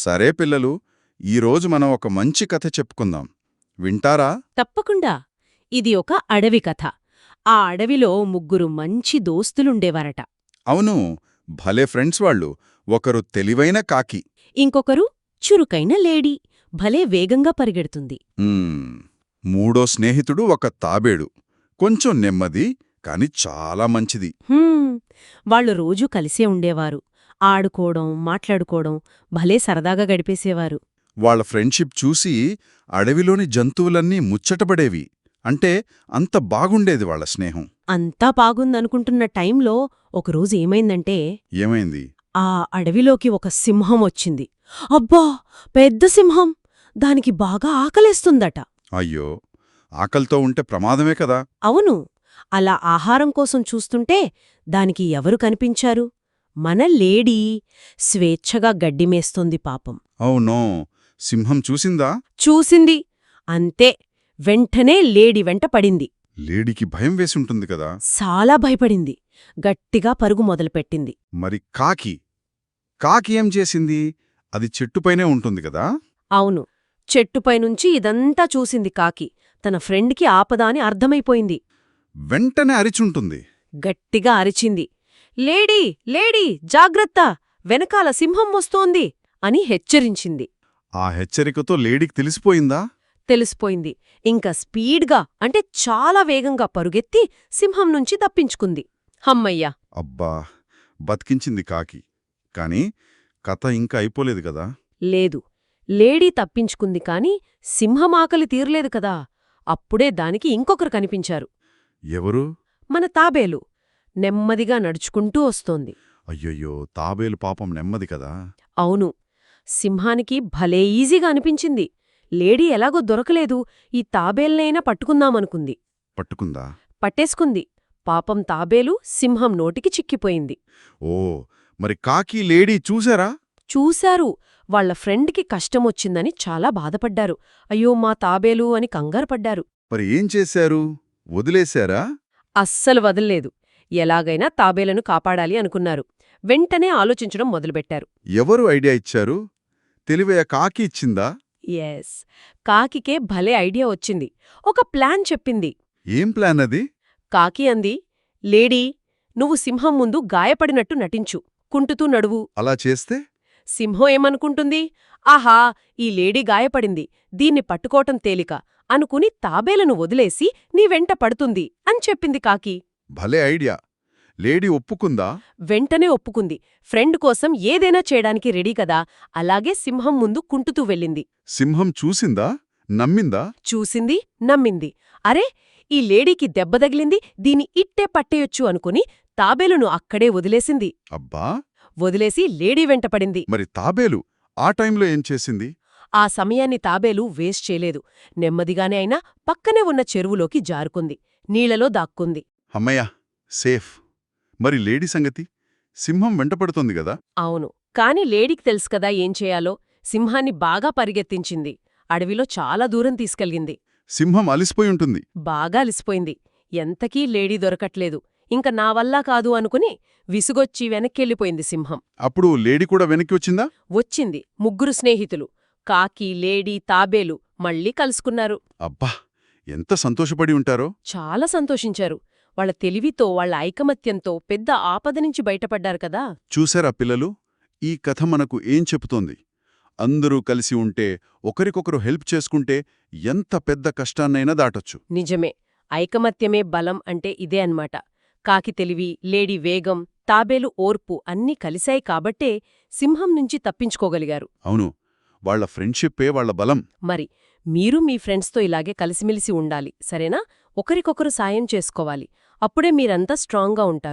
సరే పిల్లలు ఈరోజు మనం ఒక మంచి కథ చెప్పుకుందాం. వింటారా? తప్పకుండా. ఇది ఒక అడవి కథ. ఆ అడవిలో ముగ్గురు మంచి దోస్తులుండేవారట. అవును భలే ఫ్రెండ్స్ వాళ్ళు. ఒకరు తెలివైన కాకి. ఇంకొకరు చురుకైన లేడీ. భలే వేగంగా పరిగెడుతుంది. మూడో స్నేహితుడు ఒక తాబేడు. కొంచెం నెమ్మది కాని చాలా మంచిది. వాళ్ళు రోజూ కలిసే ఉండేవారు. ఆడుకోవడం మాట్లాడుకోవడం భలే సరదాగా గడిపేసేవారు. వాళ్ళ ఫ్రెండ్షిప్ చూసి అడవిలోని జంతువులన్నీ ముచ్చటపడేవి. అంటే అంత బాగుండేది వాళ్ళ స్నేహం. అంతా బాగుందనుకుంటున్న టైంలో ఒకరోజు ఏమైందంటే ఏమైంది? ఆ అడవిలోకి ఒక సింహం వచ్చింది. అబ్బా! పెద్ద సింహం! దానికి బాగా ఆకలేస్తుందట. అయ్యో! ఆకలితో ఉంటే ప్రమాదమే కదా! అవును. అలా ఆహారం కోసం చూస్తుంటే దానికి ఎవరు కనిపించారు? మన లేడీ స్వేచ్ఛగా గడ్డిమేస్తోంది పాపం. అవునో సింహం చూసిందా? చూసింది. అంతే వెంటనే లేడి వెంట పడింది. లేడీకి భయం వేసుంటుంది కదా? చాలా భయపడింది. గట్టిగా పరుగు మొదలుపెట్టింది. మరి కాకి? కాకి ఏం చేసింది? అది చెట్టుపైనే ఉంటుంది కదా? అవును చెట్టుపైనుంచి ఇదంతా చూసింది కాకి. తన ఫ్రెండ్కి ఆపద అని అర్థమైపోయింది. వెంటనే అరిచుంటుంది. గట్టిగా అరిచింది. లేడీ లేడీ జాగ్రత్త వెనకాల సింహం వస్తోంది అని హెచ్చరించింది. ఆ హెచ్చరికతో లేడీకి తెలిసిపోయిందా? తెలిసిపోయింది. ఇంకా స్పీడ్గా అంటే చాలా వేగంగా పరుగెత్తి సింహం నుంచి తప్పించుకుంది. హమ్మయ్యా! అబ్బా! బతికించింది కాకి. కాని కథ ఇంకా అయిపోలేదు కదా? లేదు. లేడీ తప్పించుకుంది కాని సింహం ఆకలి తీరలేదు కదా? అప్పుడే దానికి ఇంకొకరు కనిపించారు. ఎవరు? మన తాబేలు. నెమ్మదిగా నడుచుకుంటూ వస్తోంది. అయ్యయ్యో తాబేలు పాపం నెమ్మది కదా? అవును. సింహానికి భలే ఈజీగా అనిపించింది. లేడీ ఎలాగో దొరకలేదు. ఈ తాబేల్నైనా పట్టుకుందామనుకుంది. పట్టుకుందా? పట్టేసుకుంది. పాపం తాబేలు సింహం నోటికి చిక్కిపోయింది. ఓ మరి కాకి లేడీ చూసారా? చూశారు. వాళ్ళ ఫ్రెండ్కి కష్టమొచ్చిందని చాలా బాధపడ్డారు. అయ్యో మా తాబేలు అని కంగారుపడ్డారు మరి ఏం చేశారు? వదిలేశారా? అస్సలు వదల్లేదు. ఎలాగైనా తాబేలను కాపాడాలి అనుకున్నారు. వెంటనే ఆలోచించడం మొదలుపెట్టారు. ఎవరు ఐడియా ఇచ్చారు? తెలివయ కాకి ఇచ్చిందా? ఎస్. కాకికే భలే ఐడియా వచ్చింది. ఒక ప్లాన్ చెప్పింది. ఏం ప్లాన్ అది? కాకి అంది లేడీ నువ్వు సింహం ముందు గాయపడినట్టు నటించు. కుంటుతూ నడువు. అలా చేస్తే? సింహం ఏమనుకుంటుంది? ఆహా ఈ లేడీ గాయపడింది. దీన్ని పట్టుకోవటం తేలిక. అనుకుని తాబేలను వదిలేసి నీ వెంట పడుతుంది. అని చెప్పింది కాకి. భలే ఐడియా. లేడీ ఒప్పుకుందా? వెంటనే ఒప్పుకుంది. ఫ్రెండ్ కోసం ఏదైనా చేయడానికి రెడీ కదా. అలాగే సింహం ముందు కుంటుతూ వెళ్ళింది. సింహం చూసిందా? నమ్మిందా? చూసింది నమ్మింది. అరే ఈ లేడీకి దెబ్బ తగిలింది దీని ఇట్టే పట్టేయొచ్చు అనుకుని తాబేలును అక్కడే వదిలేసింది. అబ్బా! వదిలేసి లేడీ వెంటపడింది మరి తాబేలు ఆ టైంలో ఏం చేసింది? ఆ సమయాన్ని తాబేలు వేస్ట్ చేయలేదు. నెమ్మదిగానే అయినా పక్కనే ఉన్న చెరువులోకి జారుకుంది. నీళ్ళలో దాక్కుంది. అమ్మయ్యా సేఫ్. మరి లేడీ సంగతి? సింహం వెంటపడుతోంది గదా అవును. కాని లేడీకి తెలుసు కదా ఏం చేయాలో? సింహాన్ని బాగా పరిగెత్తించింది. అడవిలో చాలా దూరం తీసుకెళ్ళింది. సింహం అలిసిపోయి ఉంటుంది. బాగా అలిసిపోయింది. ఎంతకీ లేడీ దొరకట్లేదు. ఇంక నా వల్ల కాదు అనుకుని విసుగొచ్చి వెనక్కెళ్ళిపోయింది సింహం. అప్పుడు లేడీ కూడా వెనక్కి వచ్చిందా? వచ్చింది. ముగ్గురు స్నేహితులు. కాకి లేడీ తాబేలు మళ్ళీ కలుసుకున్నారు. అబ్బా! ఎంత సంతోషపడి ఉంటారో? చాలా సంతోషించారు. వాళ్ళ తెలివితో వాళ్ళ ఐకమత్యంతో పెద్ద ఆపద నుంచి బయటపడ్డారు కదా. చూసారా పిల్లలు? ఈ కథ మనకు ఏం చెబుతోంది? అందరూ కలిసి ఉంటే ఒకరికొకరు హెల్ప్ చేసుకుంటే ఎంత పెద్ద కష్టాన్నైనా దాటొచ్చు. నిజమే. ఐకమత్యమే బలం అంటే ఇదే అన్మాట కాకి తెలివి లేడీ వేగం తాబేలు ఓర్పు అన్నీ కలిశాయి కాబట్టే సింహం నుంచి తప్పించుకోగలిగారు. అవును. వాళ్ళ ఫ్రెండ్షిప్పే వాళ్ళ బలం. మరి మీరు మీ ఫ్రెండ్స్తో ఇలాగే కలిసిమెలిసి ఉండాలి సరేనా? ఒకరికొకరు సాయం చేసుకోవాలి. అప్పుడే మీరంతా స్ట్రాంగ్గా ఉంటారు.